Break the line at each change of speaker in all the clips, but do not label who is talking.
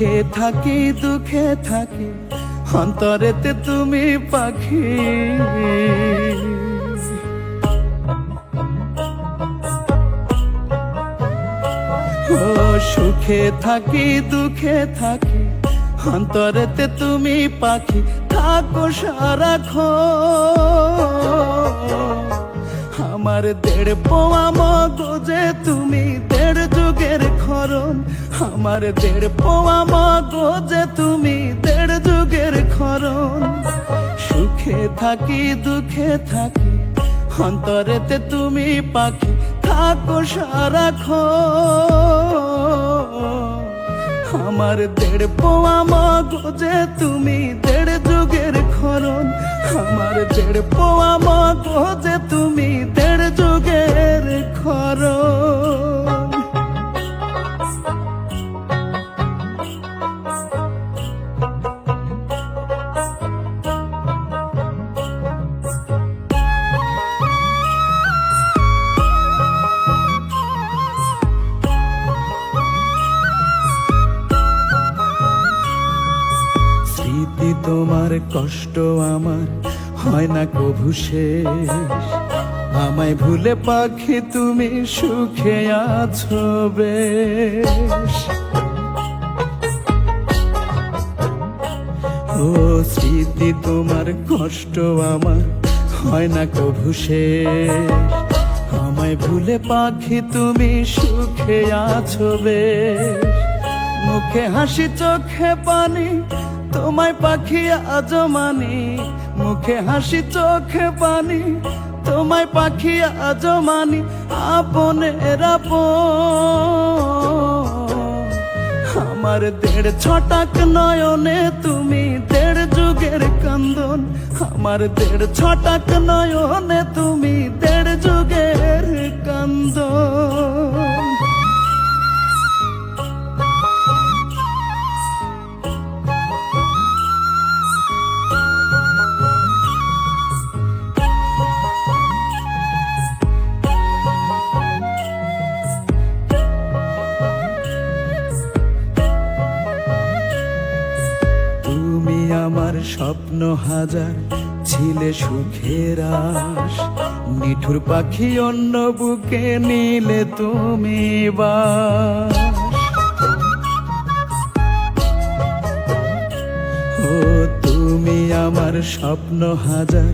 সুখে থাকি, দুঃখে থাকি, অন্তরেতে তুমি পাখি। সুখে থাকি, দুঃখে থাকি, অন্তরেতে তুমি পাখি, থাকো সারাক্ষণ। আমার দেড় পোয়া মগজে তুমি দেড় যুগের খরণ। আমার দেড় পোয়া মগজে তুমি দেড় যুগের খরণ। সুখে থাকি, দুঃখে থাকি, অন্তরেতে তুমি পাখি, থাকো সারাক্ষণ। আমার দেড় পোয়া মগজে তুমি দেড় যুগের খরণ। আমার দেড় পোয়া মগজে তোমার কষ্ট আমার হয় না কভু শেষ। আমায় ভুলে পাখি তুমি সুখে আছো বেশ। ও স্মৃতি তোমার কষ্ট আমার হয় না কভু শেষ। আমায় ভুলে পাখি তুমি সুখে আছো বেশ। মুখে হাসি, চোখে পানি তোমায় পাখি আজ মানি, মুখে হাসি, চোখে পানি। তোমায় পাখি আজ মানি আপনের আপন। আমার দেড় ছটাক নয়নে তুমি দেড় যুগের কান্দন। আমার দেড় ছটাক নয়নে তুমি স্বপ্ন হাজার ছিলে সুখের আশ। নিঠুর পাখি অন্য বুকে নিলে তুমি বাস। ও তুমি আমার স্বপ্ন হাজার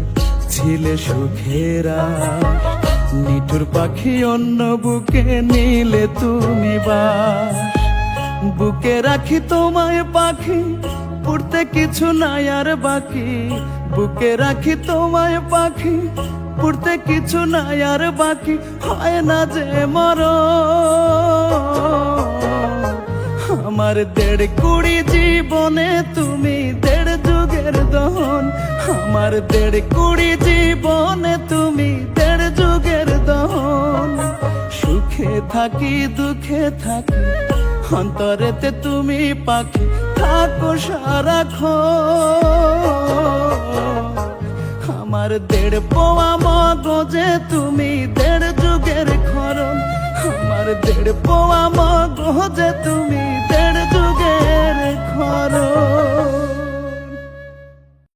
ছিলে সুখের আশ। নিঠুর পাখি অন্য বুকে নিলে তুমি বাস। বুকে রাখি তোমায় পাখি পড়তে কিছু নাই আর বাকি। বুকে রাখি তোমায় পাখি, পড়তে কিছু নাই আর বাকি। হয় না যে মর আমার দেড় কুড়ি জীবনে তুমি দেড় যুগের দহন। আমার দেড় কুড়ি জীবনে তুমি দেড় যুগের দহন। সুখে থাকি, দুঃখে থাকি, অন্তরেতে তুমি পাখি। থাকো সারাখো আমার দেড় পোয়া মগজে তুমি দেড় যুগের খর আমার দেড় পোয়া মগজে তুমি দেড় যুগের খর